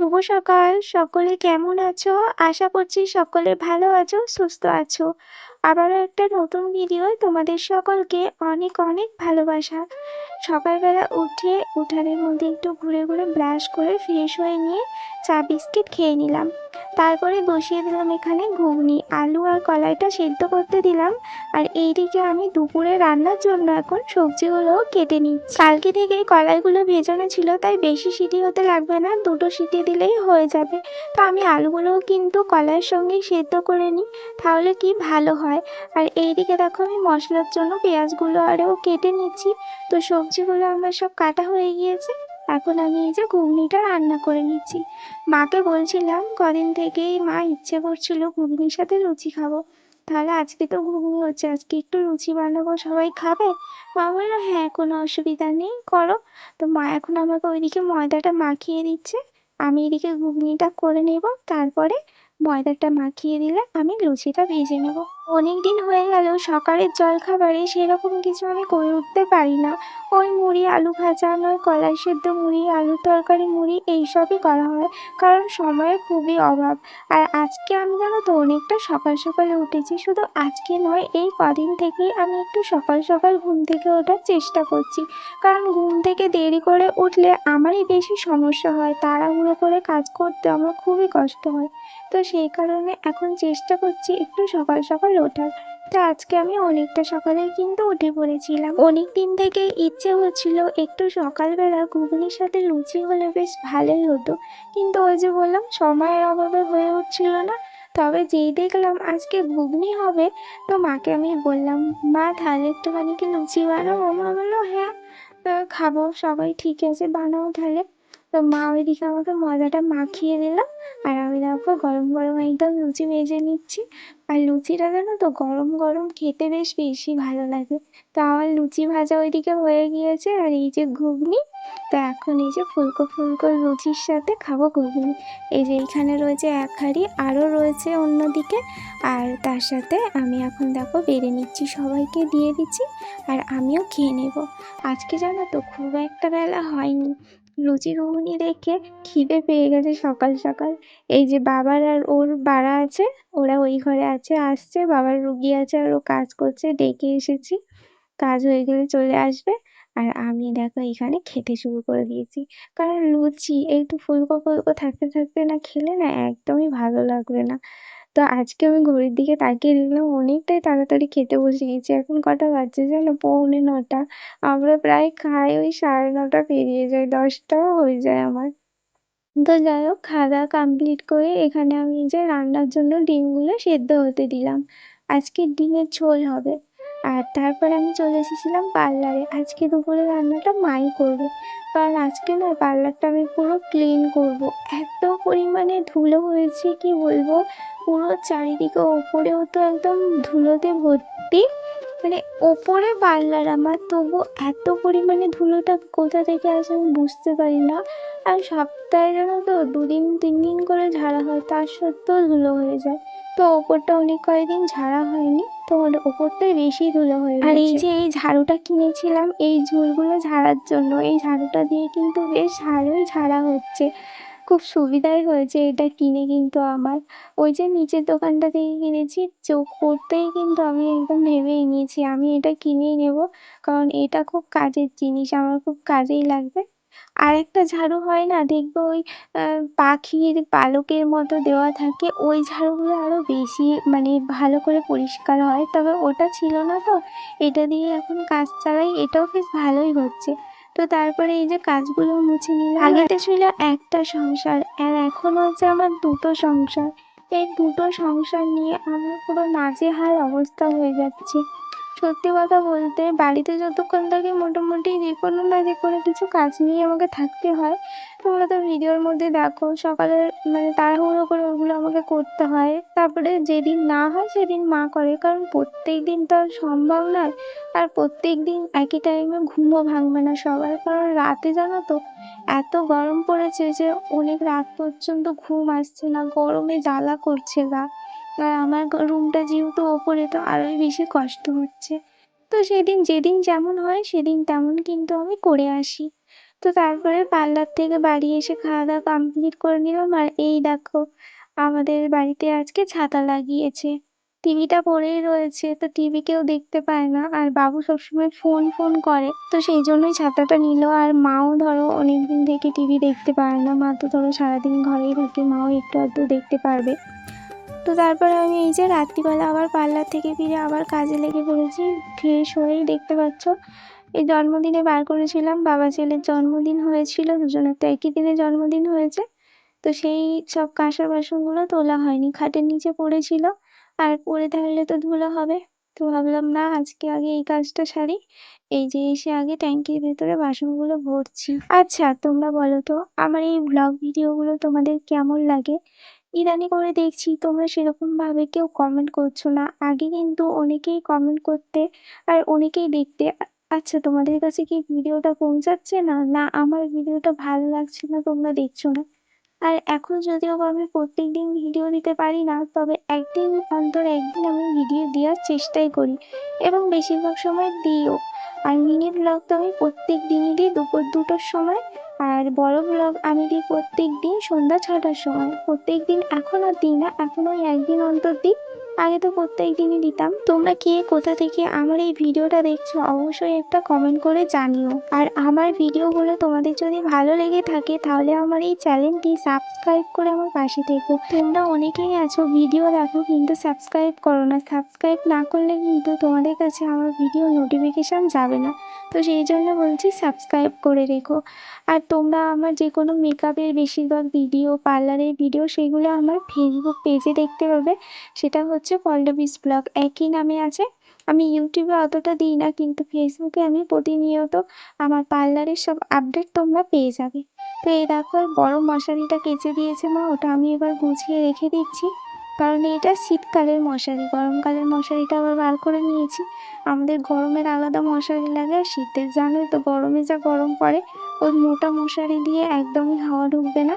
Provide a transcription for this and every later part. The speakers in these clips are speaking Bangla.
শুভ সকাল। সকলে কেমন আছো? আশা করছি সকলে ভালো আছো, সুস্থ আছো। আবারও একটা নতুন ভিডিও তোমাদের সকলকে অনেক অনেক ভালোবাসা। সকালবেলা উঠে উঠানের মধ্যে একটু ঘুরে ঘুরে ব্রাশ করে ফ্রেশ হয়ে নিয়ে চা বিস্কিট খেয়ে নিলাম। তারপরে বসিয়ে দিলাম এখানে ঘুগনি, আলু আর কলাইটা সেদ্ধ করতে দিলাম। আর এইদিকে আমি দুপুরে রান্নার জন্য এখন সবজিগুলো কেটে নিচ্ছি। কালকে থেকে কলাইগুলো ভেজানো ছিল, তাই বেশি সিটি হতে লাগবে না, দুটো সিটি দিলেই হয়ে যাবে। তো আমি আলুগুলোও কিন্তু কলাইয়ের সঙ্গে সেদ্ধ করে নিই, তাহলে কি ভালো হয়? আর এইদিকে দেখো আমি মশলার জন্য পেঁয়াজগুলো আরও কেটে নিচ্ছি। তো সবজিগুলো আমার সব কাটা হয়ে গিয়েছে। এখন আমি এই যে ঘুগনিটা রান্না করে নিচ্ছি। মাকে বলছিলাম, কদিন থেকেই মা ইচ্ছে করছিল ঘুগনির সাথে লুচি খাব। তাহলে আজকে তো ঘুগনি হচ্ছে, আজকে একটু লুচি বানাবো, সবাই খাবে? মা বলল হ্যাঁ কোনো অসুবিধা নেই, করো। তো মা এখন আমাকে ওইদিকে ময়দাটা মাখিয়ে দিচ্ছে। আমি এদিকে ঘুগনিটা করে নেব, তারপরে ময়দাটা মাখিয়ে দিলে আমি লুচিটা ভেজে নেব। অনেক দিন হয়ে গেল, সকালের জলখাবারে সেরকম কিছু আমি করে উঠতে পারি না। ওই মুড়ি, আলু ভাজা নয়, কলাই সেদ্ধ মুড়ি আলু তরকারি মুড়ি, এইসবই করা হয়, কারণ সময়ের খুবই অভাব। আর আজকে আমি জানো তো অনেকটা সকাল সকালে উঠেছি, শুধু আজকে নয়, এই কদিন থেকেই আমি একটু সকাল সকাল ঘুম থেকে ওঠার চেষ্টা করছি। কারণ ঘুম থেকে দেরি করে উঠলে আমারই বেশি সমস্যা হয়, তাড়াহুড়ো করে কাজ করতে আমার খুবই কষ্ট হয়। তো সেই কারণে এখন চেষ্টা করছি একটু সকাল সকাল ওঠার। তো আজকে আমি অনেকটা সকালে কিন্তু উঠে পড়েছিলাম। অনেক দিন থেকে ইচ্ছে হচ্ছিল একটু সকালবেলা ঘুগনির সাথে লুচি হলে বেশ ভালোই হতো। কিন্তু ওই যে বললাম, সময়ের অভাবে হয়ে উঠছিল না। তবে যেই দেখলাম আজকে ঘুগনি হবে, তো মাকে আমি বললাম, মা, তাহলে একটুখানি কি লুচি বানাবো মা বলল হ্যাঁ খাব, সবাই ঠিক আছে, বানাও তাহলে। তো মা ওইদিকে আমাকে ময়দাটা মাখিয়ে দিল আর আমি দেখো গরম গরম একদম লুচি ভেজে নিচ্ছি। আর লুচিটা জানো তো গরম গরম খেতে বেশ বেশি ভালো লাগে। তো আমার লুচি ভাজা ওইদিকে হয়ে গিয়েছে আর এই যে ঘুগনি, তো এখন এই যে ফুলকো ফুলকো লুচির সাথে খাব ঘুগনি। এই যে এইখানে রয়েছে এক হাঁড়ি, আরও রয়েছে অন্যদিকে। আর তার সাথে আমি এখন দেখো বেড়ে নিচ্ছি, সবাইকে দিয়ে দিচ্ছি আর আমিও খেয়ে নেব। আজকে জানো তো খুব একটা বেলা হয়নি। লুচি ঘুগনি দেখে খিদে পেয়ে গেছে সকাল সকাল। এই যে বাবার আর ওর বাড়া আছে, ওরা ওই ঘরে আছে, আসছে, বাবার রুগী আছে আর ও কাজ করছে, ডেকে এসেছি। কাজ হয়ে গেলে চলে আসবে। আর আমি দেখো এখানে খেতে শুরু করে দিয়েছি। কারণ লুচি একটু ফুলকো ফুলকো থাকতে থাকতে না খেলে না একদমই ভালো লাগবে না। তো আজকে আমি ঘড়ির দিকে তাকিয়ে দেখলাম অনেকটাই তাড়াতাড়ি খেতে বসে গেছি। এখন কটা বাজছে জানো? পৌনে নটা। আমরা প্রায় খাই ওই সাড়ে নটা পেরিয়ে যায়, দশটাও হয়ে যায় আমার। তো যাই হোক, খাওয়া দাওয়া কমপ্লিট করে এখানে আমি যে রান্নার জন্য ডিমগুলো সেদ্ধ হতে দিলাম। আজকে ডিমের ঝোল হবে। আর তারপরে আমি চলে এসেছিলাম পার্লারে। আজকে দুপুরে রান্নাটা মাই করবে। কারণ আজকে না পার্লারটা আমি পুরো ক্লিন করব। এত পরিমাণে ধুলো হয়েছে, কি বলব? পুরো চারিদিকে ওপরেও তো একদম ধুলোতে ভর্তি। মানে ওপরে পার্লার আমার তবু এত পরিমাণে ধুলোটা কোথা থেকে আসে আমি বুঝতে পারি না। আর সপ্তাহে জানো তো দুদিন তিন দিন করে ঝাড়া হয় তার সত্ত্বেও ধুলো হয়ে যায়। তো ওপরটা অনেক কয়েকদিন ঝাড়া হয়নি তো ওপরটাই বেশি ধুলো হয়ে আর এই যে এই ঝাড়ুটা কিনেছিলাম এই ঝুলগুলো ঝাড়ার জন্য এই ঝাড়ুটা দিয়ে কিন্তু বেশ ভালোই ঝাড়া হচ্ছে। খুব সুবিধাই হয়েছে এটা কিনে কিন্তু আমার। ওই যে নিচের দোকানটা থেকে কিনেছি চোখ পড়তেই কিন্তু আমি একদম ভেবেই নিয়েছি আমি এটা কিনেই নেব কারণ এটা খুব কাজের জিনিস আমার খুব কাজেই লাগবে। আর একটা ঝাড়ু হয় না? দেখবে ওই পাখির পালকের মতো দেওয়া থাকে। ওই ঝাড়ুগুলো আরও বেশি মানে ভালো করে পরিষ্কার হয়। তবে ওটা ছিল না তো। এটা দিয়ে এখন কাজ চালাই। এটাও বেশ ভালোই হচ্ছে। তো তারপরে এই যে কাজগুলো মুছে নিলাম। আগেতে ছিল একটা সংসার আর এখন হচ্ছে আমার দুটো সংসার। এই দুটো সংসার নিয়ে আমার পুরো নাজেহাল অবস্থা হয়ে যাচ্ছে। সত্যি কথা বলতে বাড়িতে যতক্ষণ থাকি মোটামুটি যে কোনো না যে কোনো কিছু কাজ নিয়ে আমাকে থাকতে হয়, তোমরা তো ভিডিওর মধ্যে দেখো, সকালে মানে তাড়াহুড়ো করে ওগুলো আমাকে করতে হয়। তারপরে যেদিন না হয় সেদিন মা করে, কারণ প্রত্যেক দিন তো আর সম্ভব নয়। আর প্রত্যেক দিন একই টাইমে ঘুমও ভাঙবে না সবার, কারণ রাতে জানো তো এত গরম পড়েছে যে অনেক রাত পর্যন্ত ঘুম আসছে না, গরমে জ্বালা করছে গা। আর আমার রুমটা যেহেতু ওপরে, তো আরোই বেশি কষ্ট হচ্ছে। তো সেদিন যেদিন যেমন হয়, সেদিন তেমন কিন্তু আমি করে আসি। তো তারপরে পার্লার থেকে বাড়ি এসে খাওয়া দাওয়া কমপ্লিট করে নিলাম। আর এই দেখো, আমাদের বাড়িতে আজকে ছাতা লাগিয়েছে। টিভিটা পড়েই রয়েছে, তো টিভি কেউ দেখতে পায় না। আর বাবু সবসময় ফোন ফোন করে। তো সেই জন্যই ছাতাটা নিল। আর মাও ধরো অনেকদিন থেকে টিভি দেখতে পারে না। মা তো ধরো সারাদিন ঘরেই থাকে, মাও একটু আধটু দেখতে পারবে। তো তারপরে আমি এই যে রাত্রিবেলা আবার পার্লার থেকে ফিরে আবার কাজে লেগে পড়েছি। ফ্রেশ হয়েই দেখতে পাচ্ছ। এই জন্মদিনে বার করেছিলাম। বাবা ছেলের জন্মদিন হয়েছিল, দুজনের তো একই দিনে জন্মদিন হয়েছে। তো সেই সব কাঁসার বাসনগুলো তোলা হয়নি। খাটের নিচে পড়েছিল। আর পড়ে থাকলে তো ধুলো হবে। তো ভাবলাম, না, আজকে আগে এই কাজটা সারি। এই যে এসে আগে ট্যাঙ্কির ভেতরে বাসনগুলো ভরছি। আচ্ছা তোমরা বলো তো, আমার এই ব্লগ ভিডিওগুলো তোমাদের কেমন লাগে? ইদানি করে দেখছি তোমরা সেরকম ভাবে কেউ কমেন্ট করছ না। আগে কিন্তু অনেকেই কমেন্ট করতে আর অনেকেই দেখতে আচ্ছা তোমাদের কাছে কি ভিডিওটা পৌঁছাচ্ছে না? না, আমার ভিডিওটা ভালো লাগছে না, তোমরা দেখছ না। আর এখন যদিও আমি প্রত্যেকদিন ভিডিও দিতে পারি না, তবে একদিন অন্তর একদিন আমি ভিডিও দেওয়ার চেষ্টাই করি এবং বেশিরভাগ সময় দিইও। আর মিনি ব্লগ তো আমি প্রত্যেক দিনই দিই দুপুর দুটোর সময়। আর বড় ব্লগ আমি দিই প্রত্যেক দিন সন্ধ্যা ছটার সময়। প্রত্যেক দিন এখন আর দিই না, এখন ওই একদিন অন্তর দিই। আগে তো প্রত্যেক দিনই দিতাম। তোমরা কে কোথা থেকে আমার এই ভিডিওটা দেখছ, অবশ্যই একটা কমেন্ট করে জানিও। আর আমার ভিডিওগুলো তোমাদের যদি ভালো লেগে থাকে, তাহলে আমার এই চ্যানেলটি সাবস্ক্রাইব করে আমার পাশে থেকো। তোমরা অনেকেই আছো, ভিডিও দেখো কিন্তু সাবস্ক্রাইব করো না। সাবস্ক্রাইব না করলে কিন্তু তোমাদের কাছে আমার ভিডিও নোটিফিকেশান যাবে না। তো সেই জন্য বলছি সাবস্ক্রাইব করে রেখো। আর তোমরা আমার যে কোনো মেকআপের বেশিরভাগ ভিডিও পার্লারের ভিডিও সেগুলো আমার ফেসবুক পেজে দেখতে পাবে। সেটা হচ্ছে পল্লবীস ব্লগ একই নামে আছে। আমি ইউটিউবে অতটা দিই না, কিন্তু ফেসবুকে আমি প্রতিনিয়ত আমার পার্লারের সব আপডেট তোমরা পেয়ে যাবে। তো এই দেখো বড় মশারিটা কেচে দিয়েছে মা, ওটা আমি এবার গুছিয়ে রেখে দিচ্ছি। কারণ এটা শীতকালের মশারি, গরমকালের মশারিটা আবার বার করে নিয়েছি। আমাদের গরমের আলাদা মশারি লাগে, আর শীতের জানোই তো গরমে যা গরম পড়ে, ওই মোটা মশারি দিয়ে একদমই হাওয়া ঢুকবে না।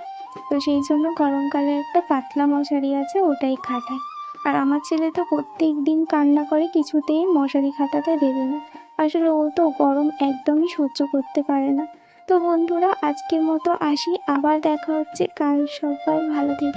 তো সেই জন্য গরমকালে একটা পাতলা মশারি আছে, ওটাই খাটাই। আর আমার ছেলে তো প্রত্যেক দিন কান্না করে কিছুতেই মশারি খাটাতে দেবে না। আসলে ও তো গরম একদমই সহ্য করতে পারে না। তো বন্ধুরা, আজকের মতো আসি। আবার দেখা হচ্ছে। কাল সবাই ভালো থেকো।